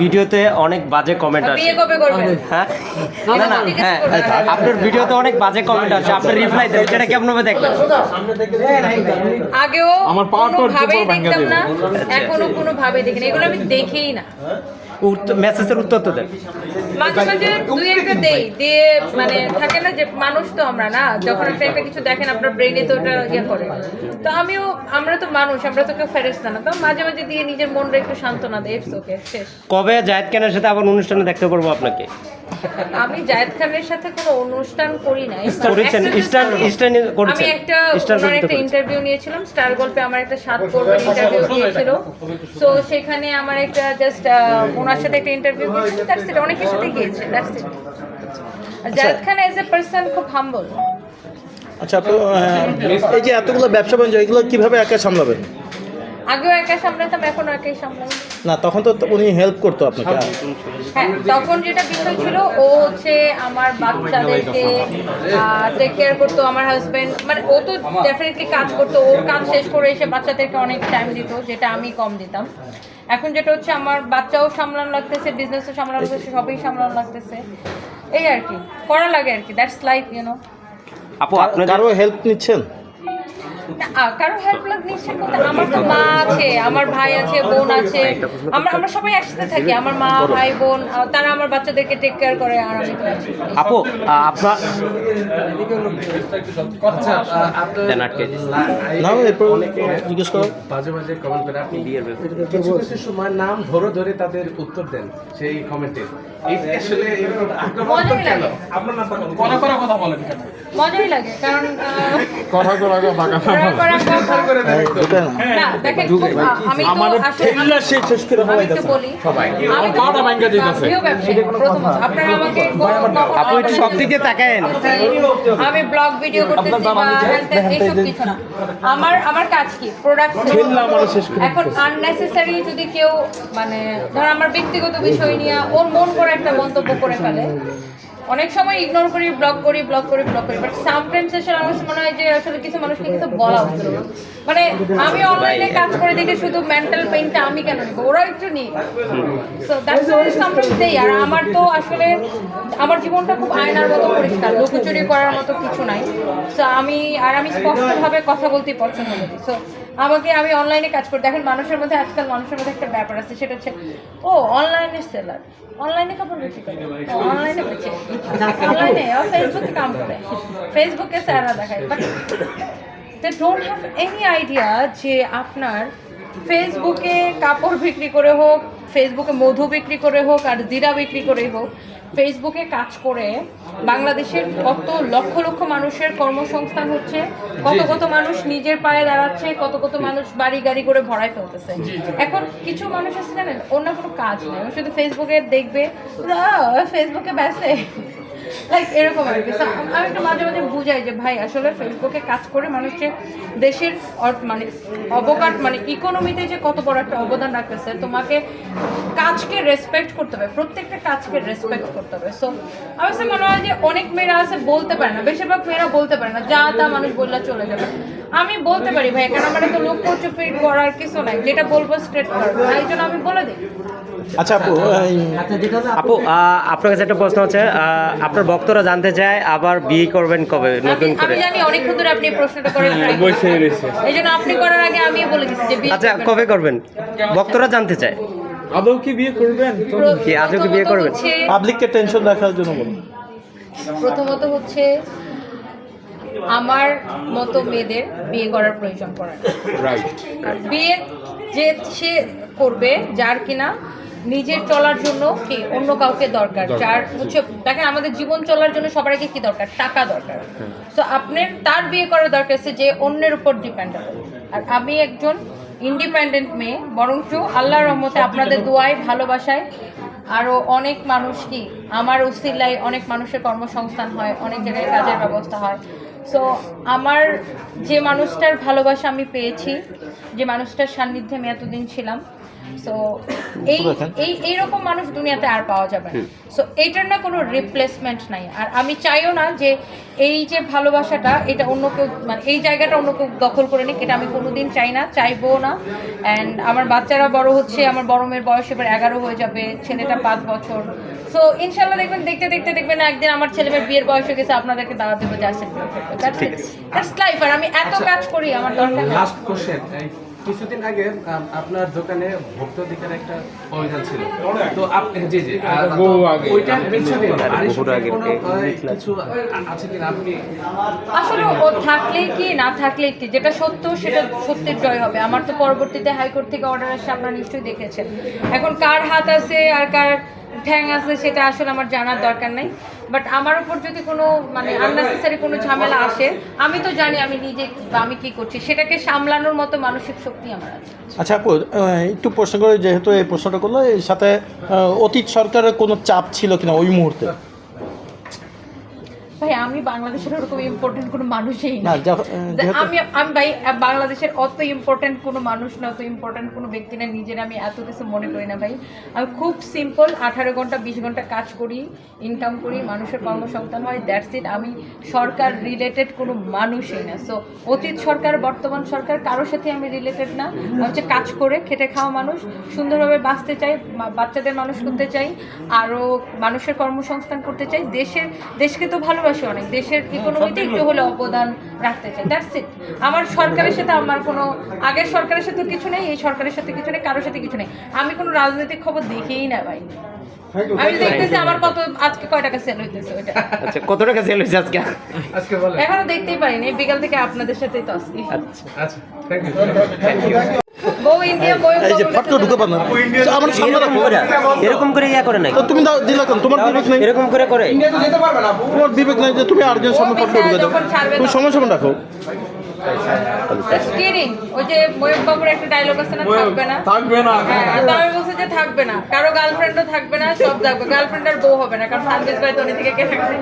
ভিডিওতে অনেক বাজে কমেন্ট আসে। হ্যাঁ? না না হ্যাঁ আপনার ভিডিওতে অনেক বাজে কমেন্ট আসে। আপনার রিপ্লাই দেন সেটা কেমন ভাবে দেখবেন আগেও আমার পাওয়ার to কোনোভাবেই দেখতাম না এখনও কোনো ভাবে দেখিনি এগুলো আমি দেখেই না। মেসেজের উত্তর তো দেন। মাঝে মাঝে দুই একটা দেই দিয়ে মানে থাকে না যে মানুষ তো আমরা না যখন আপনি একটা কিছু দেখেন আপনার ব্রেনে তো ওটা ইয়ে করে। তো আমিও আমরা তো মানুষ আমরা তো কেউ ফেরেস্তা না তো মাঝে মাঝে দিয়ে নিজের মনটা একটু সান্ত্বনা দেয় ইটস ওকে শেষ। কবে জায়েদ খানের সাথে আবার অনুষ্ঠানে দেখতে পারব আপনাকে? আমি জায়েদ খানের সাথে কোনো অনুষ্ঠান করি না করেছেন স্টার স্টার আমি একটা ওনার একটা ইন্টারভিউ নিয়েছিলাম স্টার গল্পে আমার একটা সাত পর্বের ইন্টারভিউ দিয়েছিল। তো সেখানে আমার একটা জাস্ট ওনার সাথে একটা ইন্টারভিউ দিয়েছিল দ্যাটস ইট অনেকের সাথে গিয়েছে that's it Zayed Khan as a person খুব হাম্বল আচ্ছা আপু এই যে এতগুলো ব্যবসা বাণিজ্য এগুলো কীভাবে একা সামলাবেন? আগেও একা সামলাতাম এখন একাই সামলাই না তখন তো উনি হেল্প করতো আপনাকে। হ্যাঁ তখন যেটা বিষয় ছিল ও হচ্ছে আমার বাচ্চাদেরকে টেক কেয়ার করতো আমার হাজবেন্ড মানে ও তো ডেফিনেটলি কাজ করতো ওর কাজ শেষ করে এসে বাচ্চাদেরকে অনেক টাইম দিত যেটা আমি কম দিতাম। এখন যেটা হচ্ছে আমার বাচ্চাও সামলানো লাগতেছে বিজনেসও সামলানো লাগতেছে সবই সামলানো লাগতেছে। এই আর কি করা লাগে আর কি দ্যাটস লাইফ ইউনো আপু আপনি কারও হেল্প নিচ্ছেন? কারও হেল্প বলতে আমার তো মা আছে আমার ভাই আছে বোন আছে। আমরা আমরা সবাই একসাথে থাকি আমার মা ভাই বোন তারা আমার বাচ্চাদেরকে টেক কেয়ার করে আর আমি তো আপু আপনার দেন আটকে না এরপর জিজ্ঞেস করো। মাঝে মাঝে কমেন্ট করে আপনি কিছু কিছু সময় নাম ধরে ধরে তাদের উত্তর দেন সেই কমেন্টে আসলে এরকম আক্রমণ কেন? আপনার নাম করা করা কথা বলেন। কেন মজাই লাগে কারণ কথা বলি আমি আপু একটু সব দিকে তাকায়েন। ব্লগ ভিডিও করতেছি বা হ্যান এইসব কিছু না। আমার আমার কাজ কি? প্রোডাক্ট এখন আননেসেসারি যদি কেউ মানে ধর আমার ব্যক্তিগত বিষয় নিয়ে ওর মন করে একটা মন্তব্য করে ফেলে অনেক সময় ইগনোর করি ব্লক করি ব্লক করি ব্লক করি বাট সামটাইমস আসলে আমার কাছে মনে হয় যে আসলে কিছু মানুষকে কিছু বলা উচিত মানে আমি অনলাইনে কাজ করে দেখে শুধু মেন্টাল পেইনটা আমি কেন নিব? ওরাও একটু নিই সো দ্যাটস ওয়াই সামটাইমস দেই। আর আমার তো আসলে আমার জীবনটা খুব আয়নার মতো পরিষ্কার। লুকোচুরি করার মতো কিছু নাই। সো আমি, আর আমি স্পষ্টভাবে কথা বলতেই পছন্দ করি। সো আমাকে আমি অনলাইনে কাজ করি। দেখেন মানুষের মধ্যে আজকাল মানুষের মধ্যে একটা ব্যাপার আছে, সেটা হচ্ছে, ও অনলাইনে সেলার অনলাইনে কাপড় বিক্রি করে? অনলাইনে বেচে। অনলাইনে ও ফেসবুকে কাম করে। ফেসবুকে স্যারা দেখায়। But they don't have any idea যে আপনার ফেসবুকে কাপড় বিক্রি করে হোক ফেসবুকে মধু বিক্রি করে হোক, আর জিরা বিক্রি করে হোক ফেসবুকে কাজ করে বাংলাদেশের কত লক্ষ লক্ষ মানুষের কর্মসংস্থান হচ্ছে কত কত মানুষ নিজের পায়ে দাঁড়াচ্ছে কত কত মানুষ বাড়ি গাড়ি করে ভরায় ফেলতেছে। এখন কিছু মানুষ আছে জানেন অন্য কোনো কাজ নেই শুধু ফেসবুকে দেখবে ফেসবুকে ব্যাসে লাইক এরকম আর কি। আমি একটু মাঝে মাঝে বুঝাই যে, ভাই, আসলে ফেসবুকে কাজ করে মানুষের দেশের মানে অবকাঠ মানে ইকোনমিতে যে কত বড় একটা অবদান রাখতেছে, তোমাকে কাজকে রেসপেক্ট করতে হবে। প্রত্যেকটা কাজকে রেসপেক্ট করতে হবে। সো আমার কাছে মনে হয় যে অনেক মেয়েরা আছে, বলতে পারে না। বেশিরভাগ মেয়েরা বলতে পারে না। যা তা মানুষ বললে চলে যাবে। আমি বলতে পারি, ভাই কারণ আমার তো লোক চুপি করার কিছু নাই। যেটা বলব স্ট্রেট করব এই জন্য আমি বলে দিই। আচ্ছা আপু আপু আপনার কাছে একটা প্রশ্ন আহ, আপনার ভক্তরা জানতে চায় আবার বিয়ে করবেন কবে নতুন করে? আমি জানি অনেকক্ষণ ধরে আপনি প্রশ্নটা করেন এই জন্য আপনি করার আগে আমি বলে দিচ্ছি যে বিয়ে আচ্ছা কবে করবেন? ভক্তরা জানতে চায়। আদৌ কি বিয়ে করবেন? কি আজও কি বিয়ে করবেন? পাবলিককে টেনশন রাখার জন্য বলুন। প্রথমত হচ্ছে আমার মতো মেয়েদের বিয়ে করার প্রয়োজন পড়ে বিয়ে যে সে করবে যার কিনা নিজের চলার জন্য কি অন্য কাউকে দরকার? যার হচ্ছে দেখেন আমাদের জীবন চলার জন্য সবার আগে কি দরকার? টাকা দরকার। তো আপনার তার বিয়ে করার দরকার আছে যে অন্যের উপর ডিপেন্ডেবল আর আমি একজন ইন্ডিপেন্ডেন্ট মেয়ে বরঞ্চ আল্লাহর রহমতে আপনাদের দোয়ায় ভালোবাসায় আরও অনেক মানুষ কি আমার উসিলায় অনেক মানুষের কর্মসংস্থান হয় অনেক জায়গায় কাজের ব্যবস্থা হয়। সো আমার যে মানুষটার ভালোবাসা আমি পেয়েছি যে মানুষটার সান্নিধ্যে আমি এতদিন ছিলাম সো এই এই এইরকম মানুষ দুনিয়াতে আর পাওয়া যাবে না। সো এইটার না কোনো রিপ্লেসমেন্ট নাই। আর আমি চাইও না যে এই যে ভালোবাসাটা এটা অন্য কেউ মানে এই জায়গাটা অন্য কেউ দখল করে নিক এটা আমি কোনোদিন চাই না চাইব না। অ্যান্ড আমার বাচ্চারা বড় হচ্ছে আমার বড় মেয়ের বয়স এবার এগারো হয়ে যাবে ছেলেটা পাঁচ বছর। সো ইনশাল্লাহ দেখবেন দেখতে দেখতে দেখবেন একদিন আমার ছেলে মেয়ের বিয়ের বয়স হয়ে গেছে আপনাদেরকে দাওয়াত দেবো যে আসেন দ্যাটস লাইফ আর আমি এত কাজ করি আমার দরকার লাস্ট কোশ্চেন কিছুদিন আগে আপনার দোকানে একটা অভিযান ছিল। তো আপনি জি জি আর তো ওইটা পেছনে কিছু আছে কিনা আপনি? আসলে ও থাকলেই কি না থাকলেই কি? যেটা সত্য সেটা সত্যের জয় হবে। আমার তো পরবর্তীতে হাইকোর্ট থেকে অর্ডার আসছে আপনারা নিশ্চয়ই দেখেছেন। এখন কার হাত আছে আর কার ঠ্যাং আছে সেটা আসলে আমার জানার দরকার নাই। বাট আমার উপর যদি কোনো মানে আননেসেসারি কোনো ঝামেলা আসে, আমি তো জানি আমি নিজে আমি কি করছি। সেটাকে সামলানোর মতো মানসিক শক্তি আমার আছে। আচ্ছা আপু একটু প্রশ্ন করে যেহেতু এই প্রশ্নটা করল, এর সাথে অতীত সরকারের কোনো চাপ ছিল কিনা ওই মুহূর্তে? ভাই আমি বাংলাদেশের ওরকম ইম্পর্টেন্ট কোনো মানুষই না। আমি আমি ভাই বাংলাদেশের অত ইম্পর্টেন্ট কোনো মানুষ না অত ইম্পর্টেন্ট কোনো ব্যক্তি না নিজের আমি এত কিছু মনে করি না ভাই। আমি খুব সিম্পল আঠারো ঘণ্টা বিশ ঘণ্টা কাজ করি ইনকাম করি মানুষের কর্মসংস্থান হয় দ্যাটস ইট আমি সরকার রিলেটেড কোনো মানুষই না। সো অতীত সরকার বর্তমান সরকার কারোর সাথে আমি রিলেটেড না। হচ্ছে কাজ করে খেটে খাওয়া মানুষ সুন্দরভাবে বাঁচতে চাই বাচ্চাদের মানুষ করতে চাই আরও মানুষের কর্মসংস্থান করতে চাই। দেশের দেশকে তো ভালোবাসি অনেক। দেশের ইকোনমিতে একটু হলে অবদান রাখতে চাই। দ্যাটস ইট আমার সরকারের সাথে আমার কোনো আগের সরকারের সাথে কিছু নেই এই সরকারের সাথে কিছু নেই কারোর সাথে কিছু নেই। আমি কোনো রাজনৈতিক খবর দেখেই না ভাই। আমি দেখতেছি আমার কত আজকে কয় টাকা সেল হইতেছে ওইটা। আচ্ছা কত টাকা সেল হয়েছে আজকে? আজকে বলেন। এখনও দেখতেই পারিনি বিকাল থেকে আপনাদের সাথেই তো আসছি আচ্ছা। আচ্ছা থ্যাংক ইউ এরকম করে ইয়া করে নাই তুমি দাও দিলা কেন? তোমার বিবেক নেই। এরকম করে করে। তোমার বিবেক নেই যে তুমি আরেকজন সামনে ঢুকে দাও। তুমি সময় সময় রাখো। জাস্ট কিডিং ওই যে ময়ূর বাবুর একটা ডায়লগ আছে না থাকবে না? থাকবে না। হ্যাঁ আমি বলছি যে থাকবে না। কারও গার্লফ্রেন্ডও থাকবে না সব থাকবে। গার্লফ্রেন্ড আর বউ হবে না কারণ ভাই থেকে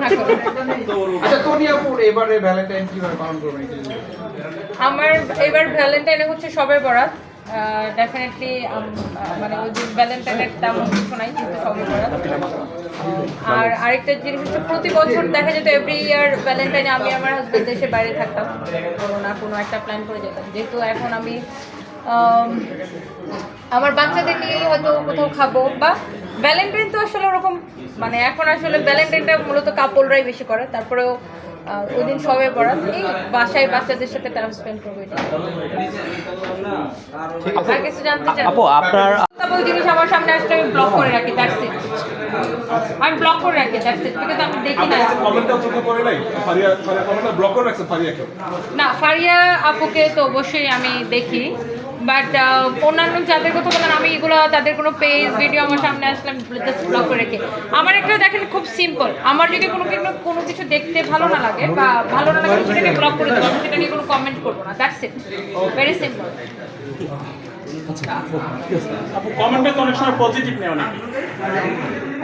না করে আচ্ছা এবারে ভ্যালেন্টাইন কীভাবে পালন করবেন। আমার এবার ভ্যালেন্টাইনে হচ্ছে সবে বরাত। ডেফিনেটলি মানে ওই যে ভ্যালেন্টাইনের তেমন কিছু নাই কিন্তু সবে বরাত আর আরেকটা জিনিস হচ্ছে, প্রতি বছর দেখা যেত এভরি ইয়ার ভ্যালেন্টাইনে আমি আমার হাজবেন্ড দেশে বাইরে থাকতাম। কোনো না কোনো একটা প্ল্যান করে যেতাম। যেহেতু এখন আমি আমার বাচ্চাদের নিয়ে হয়তো কোথাও খাব, বা ভ্যালেন্টাইন তো আসলে ওরকম মানে এখন আসলে ভ্যালেন্টাইনটা মূলত কাপড়রাই বেশি করে। তারপরেও আহ, ওই দিন সবে পড়া এই বাসায় বাচ্চাদের সাথে টাইম স্পেন্ড করব এটা আর কিছু জানতে চান আপু আপনার জিনিস আমার সামনে আসলে আমি ব্লক করে রাখি দ্যাটস ইট আমি ব্লক করে রাখি দ্যাটস ইট বিকজ আমি দেখি না। কমেন্টটা চোখে পড়ে নাই। ফারিয়া ফারিয়া কমেন্টটা ব্লক করে রাখছে ফারিয়াকে না ফারিয়া আপুকে তো অবশ্যই আমি দেখি। বাট অন্যান্য যাদের কথা বলেন আমি এগুলো, তাদের কোনো পেজ ভিডিও আমার সামনে আসলাম আমি জাস্ট করে রেখে আমার একটা দেখেন খুব সিম্পল আমার যদি কোনো কিছু কোনো কিছু দেখতে ভালো না লাগে বা ভালো না লাগে, সেটাকে ব্লক করে দেবো আমি সেটা নিয়ে কোনো কমেন্ট করব না। দ্যাটস ইট ভেরি সিম্পল আপু কমেন্টে তো অনেক সময় পজিটিভ নেই অনেকে।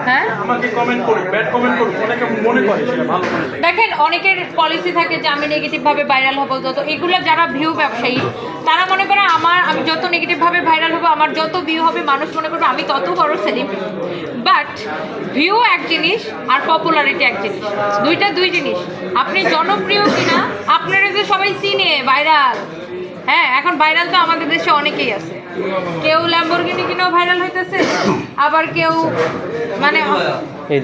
হ্যাঁ? আমাকে কমেন্ট করুক ব্যাড কমেন্ট করুক অনেকে মনে করে সেটা ভালো করে। দেখেন অনেকের পলিসি থাকে যে আমি নেগেটিভ ভাবে ভাইরাল হব যত এগুলো যারা ভিউ ব্যবসায়ী তারা মনে করে আমার আমি যত নেগেটিভ ভাবে ভাইরাল হব আমার যত ভিউ হবে মানুষ মনে করবে আমি তত বড় সেলিব্রিটি বাট ভিউ এক জিনিস আর পপুলারিটি এক জিনিস। দুইটা দুই জিনিস। আপনি জনপ্রিয় কিনা আপনারা যে সবাই চিনে ভাইরাল হ্যাঁ এখন ভাইরাল তো আমাদের দেশে অনেকেই আছে। কেউ ল্যাম্বরগিনি কিনেও ভাইরাল হইতেছে, আবার কেউ মানে এই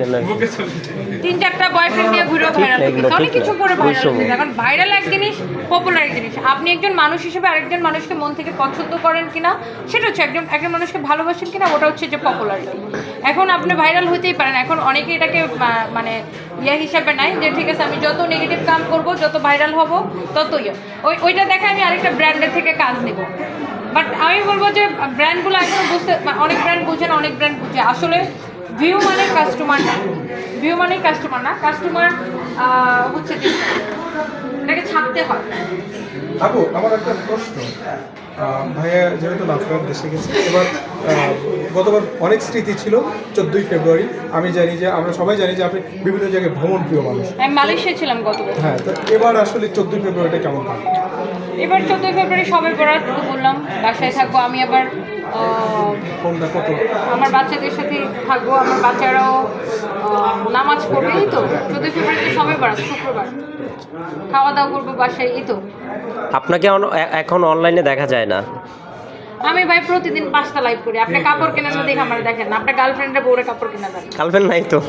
তিন চারটা বয়ফ্রেন্ড নিয়ে ঘুরে ভাইরাল অনেক কিছু করে ভাইরাল এখন ভাইরাল এক জিনিস পপুলার এক জিনিস। আপনি একজন মানুষ হিসেবে আরেকজন মানুষকে মন থেকে পছন্দ করেন কিনা সেটা হচ্ছে একজন একজন মানুষকে ভালোবাসেন কিনা ওটা হচ্ছে যে পপুলারিটি এখন আপনি ভাইরাল হতেই পারেন। এখন অনেকে এটাকে মানে ইয়ে হিসাবে নাই যে ঠিক আছে আমি যত নেগেটিভ কাম করব যত ভাইরাল হব ততই। ওই ওইটা দেখে আমি আরেকটা ব্র্যান্ডের থেকে কাজ নেব। বাট আমি বলব যে ব্র্যান্ডগুলো এখন বুঝতে অনেক ব্র্যান্ড বুঝে না অনেক ব্র্যান্ড বুঝে। আসলে ভিউ মানে কাস্টমার না। ভিউ মানে কাস্টমার না। কাস্টমার হচ্ছে এটাকে ছাপতে হয়। আপু আমার একটা প্রশ্ন। ভাইয়া যেহেতু লাফার দেশে গেছে এবার গতবার অনেক স্মৃতি ছিল চোদ্দোই ফেব্রুয়ারি। আমি জানি যে আমরা সবাই জানি যে আপনি বিভিন্ন জায়গায় ভ্রমণ প্রিয় মানুষ। আমি মালয়েশিয়া ছিলাম গতবার। হ্যাঁ তো এবার আসলে চোদ্দই ফেব্রুয়ারিটা কেমন এবার চোদ্দোই ফেব্রুয়ারি সবে বরাত বললাম বাসায় থাকব। আমি আবার আমার বাচ্চাদের সাথে থাকব আমার বাচ্চারাও নামাজ পড়বে এই তো? চোদ্দই ফেব্রুয়ারিতে সবে বাড়া শুক্রবার। খাওয়া দাওয়া করব বাসায় এই তো? আপনাকে এখন অনলাইনে দেখা যায় না? আমি ভাই প্রতিদিন পাঁচটা লাইভ করি। আপনি কাপড় কেনার না দেখে আমার দেখেন না। আপনার গার্লফ্রেন্ডের বউরে কাপড় কেনা দেন। গার্লফ্রেন্ড নাই তো।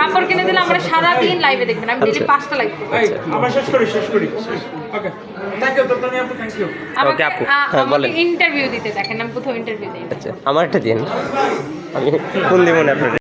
কাপড় কিনে দিলে আমরা সারা দিন লাইভে দেখবেন। আমি ডেলি আচ্ছা। পাঁচটা লাইভ করি। আমরা শেষ করি শেষ করি। ওকে থ্যাংক ইউ ডক্টর নিয়ে থ্যাংক ইউ আমাকে আপু। হ্যাঁ, বলেন। ইন্টারভিউ দিতে দেখেন আমি কোথাও ইন্টারভিউ দিই আচ্ছা আমার একটা দিন আমি কোন দিব না আপনার